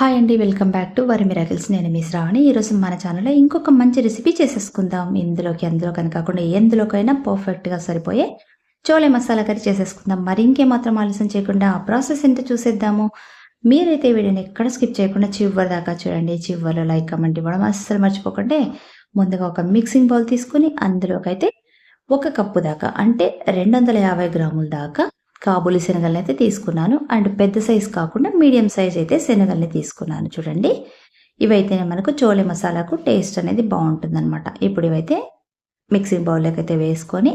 Hi అండి welcome back to Vari miracles నేను మీ శ్రావణి. ఈరోజు మన ఛానల్లో ఇంకొక మంచి రెసిపీ చేసేసుకుందాం. ఇందులోకి అందులో కనుక కాకుండా ఎందులోకైనా పర్ఫెక్ట్గా సరిపోయే చోలే మసాలా కర్రీ చేసేసుకుందాం. మరి ఇంకేమాత్రం ఆలస్యం చేయకుండా ఆ ప్రాసెస్ ఎంత చూసేద్దాము. మీరైతే వీడియోని ఎక్కడ స్కిప్ చేయకుండా చివరి దాకా చూడండి. చివరిలో లైక్ కమెంట్ ఇవ్వడం అస్సలు మర్చిపోకండి. ముందుగా ఒక మిక్సింగ్ బౌల్ తీసుకుని అందులోకైతే ఒక కప్పు దాకా అంటే రెండు వందల యాభై గ్రాముల దాకా కాబూలి శనగలను అయితే తీసుకున్నాను. అండ్ పెద్ద సైజ్ కాకుండా మీడియం సైజ్ అయితే శనగల్ని తీసుకున్నాను. చూడండి. ఇవైతేనే మనకు చోలే మసాలాకు టేస్ట్ అనేది బాగుంటుందన్నమాట. ఇప్పుడు ఇవైతే మిక్సింగ్ బౌల్లోకి అయితే వేసుకొని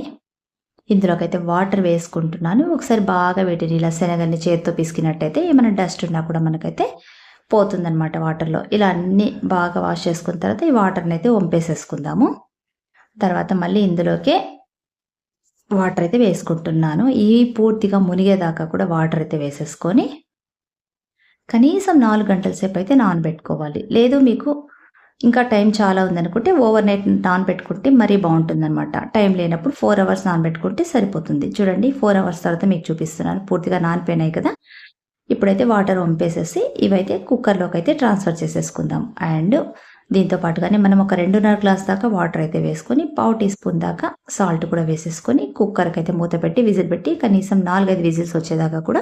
ఇందులోకైతే వాటర్ వేసుకుంటున్నాను. ఒకసారి బాగా వీటిని ఇలా శనగల్ని చేతితో పిసికినట్టయితే ఏమైనా డస్ట్ ఉన్నా కూడా మనకైతే పోతుందన్నమాట వాటర్లో. ఇలా అన్నీ బాగా వాష్ చేసుకున్న తర్వాత ఈ వాటర్ని అయితే వంపేసేసుకుందాము. తర్వాత మళ్ళీ ఇందులోకే వాటర్ అయితే వేసుకుంటున్నాను. ఈ పూర్తిగా మునిగేదాకా కూడా వాటర్ అయితే వేసేసుకొని కనీసం నాలుగు గంటల సేపు అయితే నానబెట్టుకోవాలి. లేదు మీకు ఇంకా టైం చాలా ఉందనుకుంటే ఓవర్ నైట్ నానబెట్టుకుంటే మరీ బాగుంటుందన్నమాట. టైం లేనప్పుడు ఫోర్ అవర్స్ నానబెట్టుకుంటే సరిపోతుంది. చూడండి ఫోర్ అవర్స్ తర్వాత మీకు చూపిస్తున్నాను. పూర్తిగా నానిపోయినాయి కదా. ఇప్పుడైతే వాటర్ వంపేసేసి ఇవైతే కుక్కర్లోకి అయితే ట్రాన్స్ఫర్ చేసేసుకుందాం. అండ్ దీంతో పాటుగానే మనం ఒక రెండున్నర గ్లాస్ దాకా వాటర్ అయితే వేసుకొని పావు టీ స్పూన్ దాకా సాల్ట్ కూడా వేసేసుకొని కుక్కర్కి అయితే మూత పెట్టి విజిల్ పెట్టి కనీసం నాలుగైదు విజిల్స్ వచ్చేదాకా కూడా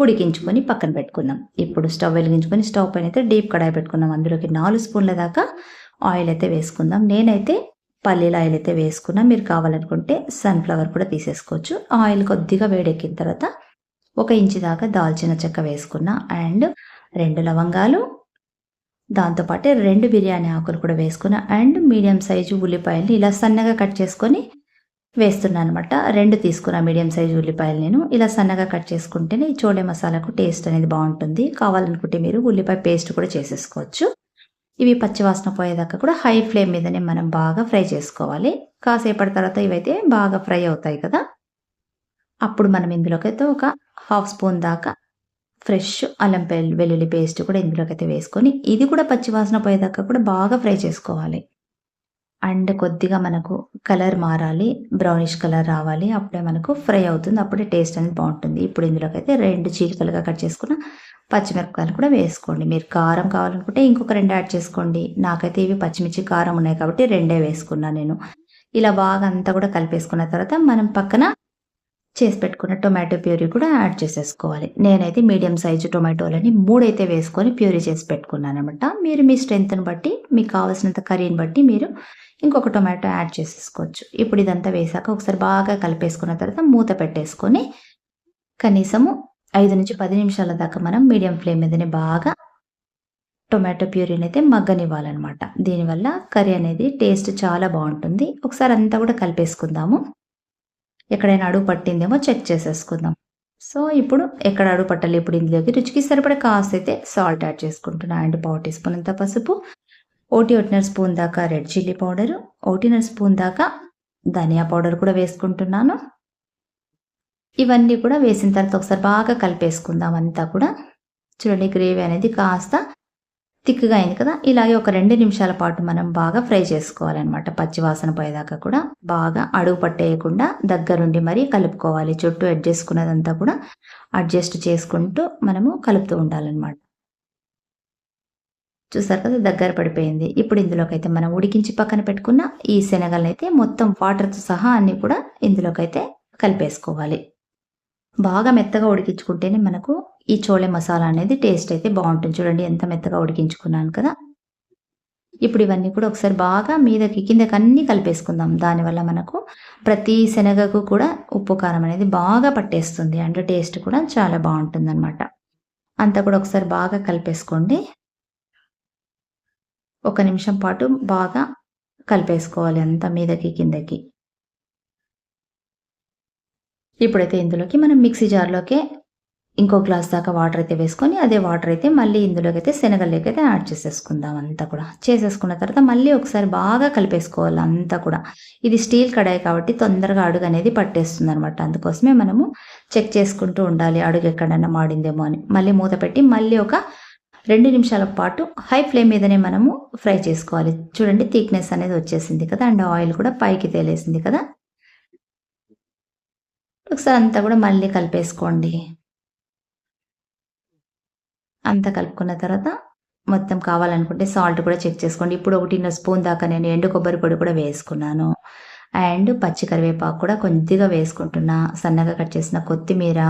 ఉడికించుకొని పక్కన పెట్టుకున్నాం. ఇప్పుడు స్టవ్ వెలిగించుకొని స్టవ్ పైన అయితే డీప్ కడాయి పెట్టుకున్నాం. అందులోకి నాలుగు స్పూన్ల దాకా ఆయిల్ అయితే వేసుకుందాం. నేనైతే పల్లీల ఆయిల్ అయితే వేసుకున్నా. మీరు కావాలనుకుంటే సన్ఫ్లవర్ కూడా తీసేసుకోవచ్చు. ఆయిల్ కొద్దిగా వేడెక్కిన తర్వాత ఒక ఇంచు దాకా దాల్చిన చెక్క వేసుకున్నా. అండ్ రెండు లవంగాలు దాంతోపాటు రెండు బిర్యానీ ఆకులు కూడా వేసుకుని అండ్ మీడియం సైజు ఉల్లిపాయలు ఇలా సన్నగా కట్ చేసుకొని వేస్తున్నాను అనమాట రెండు తీసుకున్న మీడియం సైజు ఉల్లిపాయలు నేను ఇలా సన్నగా కట్ చేసుకుంటేనే ఈ చోలే మసాలాకు టేస్ట్ అనేది బాగుంటుంది. కావాలనుకుంటే మీరు ఉల్లిపాయ పేస్ట్ కూడా చేసేసుకోవచ్చు. ఇవి పచ్చివాసన పోయేదాకా కూడా హై ఫ్లేమ్ మీదనే మనం బాగా ఫ్రై చేసుకోవాలి. కాసేపటి తర్వాత ఇవైతే బాగా ఫ్రై అవుతాయి కదా. అప్పుడు మనం ఇందులోకి అయితే ఒక హాఫ్ స్పూన్ దాకా ఫ్రెష్ అల్లం వెల్లుల్లి పేస్ట్ కూడా ఇందులోకైతే వేసుకొని ఇది కూడా పచ్చివాసన పోయేదాకా కూడా బాగా ఫ్రై చేసుకోవాలి. అండ్ కొద్దిగా మనకు కలర్ మారాలి బ్రౌనిష్ కలర్ రావాలి అప్పుడే మనకు ఫ్రై అవుతుంది అప్పుడే టేస్ట్ అనేది బాగుంటుంది. ఇప్పుడు ఇందులోకైతే రెండు చీలికలుగా కట్ చేసుకున్న పచ్చిమిరపకాయలు కూడా వేసుకోండి. మీరు కారం కావాలనుకుంటే ఇంకొక రెండు యాడ్ చేసుకోండి. నాకైతే ఇవి పచ్చిమిర్చి కారం ఉన్నాయి కాబట్టి రెండే వేసుకున్నాను నేను. ఇలా బాగా అంతా కూడా కలిపేసుకున్న తర్వాత మనం పక్కన చేసి పెట్టుకున్న టొమాటో ప్యూరీ కూడా యాడ్ చేసేసుకోవాలి. నేనైతే మీడియం సైజు టొమాటోలని మూడైతే వేసుకొని ప్యూరీ చేసి పెట్టుకున్నాను అనమాట మీరు మీ స్ట్రెంత్ని బట్టి మీకు కావాల్సినంత కర్రీని బట్టి మీరు ఇంకొక టొమాటో యాడ్ చేసేసుకోవచ్చు. ఇప్పుడు ఇదంతా వేసాక ఒకసారి బాగా కలిపేసుకున్న తర్వాత మూత పెట్టేసుకొని కనీసము ఐదు నుంచి పది నిమిషాల దాకా మనం మీడియం ఫ్లేమ్ మీదనే బాగా టొమాటో ప్యూరీని అయితే మగ్గనివ్వాలన్నమాట. దీనివల్ల కర్రీ అనేది టేస్ట్ చాలా బాగుంటుంది. ఒకసారి అంతా కూడా కలిపేసుకుందాము. ఎక్కడైనా అడుగు పట్టిందేమో చెక్ చేసేసుకుందాం. సో ఇప్పుడు ఎక్కడ అడుగు పట్టాలి ఇప్పుడు ఇందులోకి రుచికి సరిపడే కాస్ట్ అయితే సాల్ట్ యాడ్ చేసుకుంటున్నా. అండ్ పావు టీ స్పూన్ అంత పసుపు ఒకటి ఒకటిన్నర స్పూన్ దాకా రెడ్ చిల్లీ పౌడర్ ఒకటిన్నర స్పూన్ దాకా ధనియా పౌడర్ కూడా వేసుకుంటున్నాను. ఇవన్నీ కూడా వేసిన తర్వాత ఒకసారి బాగా కలిపేసుకుందాం అంతా కూడా. చూడండి గ్రేవీ అనేది కాస్త థిక్గా అయింది కదా? ఇలాగే ఒక రెండు నిమిషాల పాటు మనం బాగా ఫ్రై చేసుకోవాలన్నమాట. పచ్చివాసన పోయేదాకా కూడా బాగా అడుగు పట్టేయకుండా దగ్గరుండి మరీ కలుపుకోవాలి. చుట్టూ అడ్జస్ట్కున్నదంతా కూడా అడ్జస్ట్ చేసుకుంటూ మనము కలుపుతూ ఉండాలన్నమాట. చూసారు కదా? దగ్గర పడిపోయింది. ఇప్పుడు ఇందులోకైతే మనం ఉడికించి పక్కన పెట్టుకున్న ఈ శనగలను అయితే మొత్తం వాటర్తో సహా అన్ని కూడా ఇందులోకైతే కలిపేసుకోవాలి. బాగా మెత్తగా ఉడికించుకుంటేనే మనకు ఈ చోళే మసాలా అనేది టేస్ట్ అయితే బాగుంటుంది. చూడండి ఎంత మెత్తగా ఉడికించుకున్నాను కదా. ఇప్పుడు ఇవన్నీ కూడా ఒకసారి బాగా మీదకి కిందకి అన్నీ కలిపేసుకుందాం. దానివల్ల మనకు ప్రతి శనగకు కూడా ఉప్పు కారం అనేది బాగా పట్టేస్తుంది. అండ్ టేస్ట్ కూడా చాలా బాగుంటుంది అనమాట అంతా కూడా ఒకసారి బాగా కలిపేసుకోండి. ఒక నిమిషం పాటు బాగా కలిపేసుకోవాలి అంతా మీదకి కిందకి. ఇప్పుడైతే ఇందులోకి మనం మిక్సీ జార్లోకే ఇంకో గ్లాస్ దాకా వాటర్ అయితే వేసుకొని అదే వాటర్ అయితే మళ్ళీ ఇందులోకి అయితే శనగల్లోకి అయితే యాడ్ చేసేసుకుందాం అంతా కూడా. చేసేసుకున్న తర్వాత మళ్ళీ ఒకసారి బాగా కలిపేసుకోవాలి అంతా కూడా. ఇది స్టీల్ కడాయి కాబట్టి తొందరగా అడుగు అనేది పట్టేస్తుంది అనమాట అందుకోసమే మనము చెక్ చేసుకుంటూ ఉండాలి అడుగు ఎక్కడన్నా మాడిందేమో అని. మళ్ళీ మూత పెట్టి మళ్ళీ ఒక రెండు నిమిషాల పాటు హై ఫ్లేమ్ మీదనే మనము ఫ్రై చేసుకోవాలి. చూడండి థిక్నెస్ అనేది వచ్చేసింది కదా. అండ్ ఆయిల్ కూడా పైకి తేలేసింది కదా. ఒకసారి అంతా కూడా మళ్ళీ కలిపేసుకోండి. అంతా కలుపుకున్న తర్వాత మొత్తం కావాలనుకుంటే సాల్ట్ కూడా చెక్ చేసుకోండి. ఇప్పుడు ఒకటిన్నర స్పూన్ దాకా నేను ఎండు కొబ్బరి పొడి కూడా వేసుకున్నాను. అండ్ పచ్చి కరివేపాకు కూడా కొద్దిగా వేసుకుంటున్నా. సన్నగా కట్ చేసిన కొత్తిమీర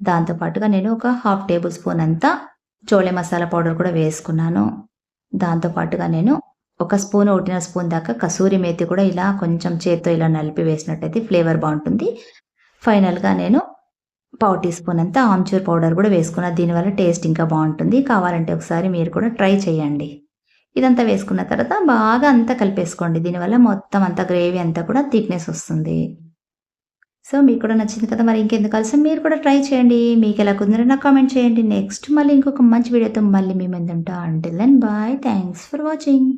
దాంతోపాటుగా నేను ఒక హాఫ్ టేబుల్ స్పూన్ అంతా చోళే మసాలా పౌడర్ కూడా వేసుకున్నాను. దాంతోపాటుగా నేను ఒక స్పూన్ ఒకటిన్నర స్పూన్ దాకా కసూరి మేతి కూడా ఇలా కొంచెం చేత్తో ఇలా నలిపి వేసినట్టయితే ఫ్లేవర్ బాగుంటుంది. ఫైనల్గా నేను పావు టీ స్పూన్ అంతా ఆమ్చూర్ పౌడర్ కూడా వేసుకున్న. దీనివల్ల టేస్ట్ ఇంకా బాగుంటుంది. కావాలంటే ఒకసారి మీరు కూడా ట్రై చేయండి. ఇదంతా వేసుకున్న తర్వాత బాగా అంతా కలిపేసుకోండి. దీనివల్ల మొత్తం అంతా గ్రేవీ అంతా కూడా థిక్నెస్ వస్తుంది. సో మీకు కూడా నచ్చింది కదా మరి ఇంకెందుకు కలిసి మీరు కూడా ట్రై చేయండి. మీకు ఎలా కుదిరే నాకు కామెంట్ చేయండి. నెక్స్ట్ మళ్ళీ ఇంకొక మంచి వీడియోతో మళ్ళీ మీ ముందు ఉంటా అంటే then bye thanks for watching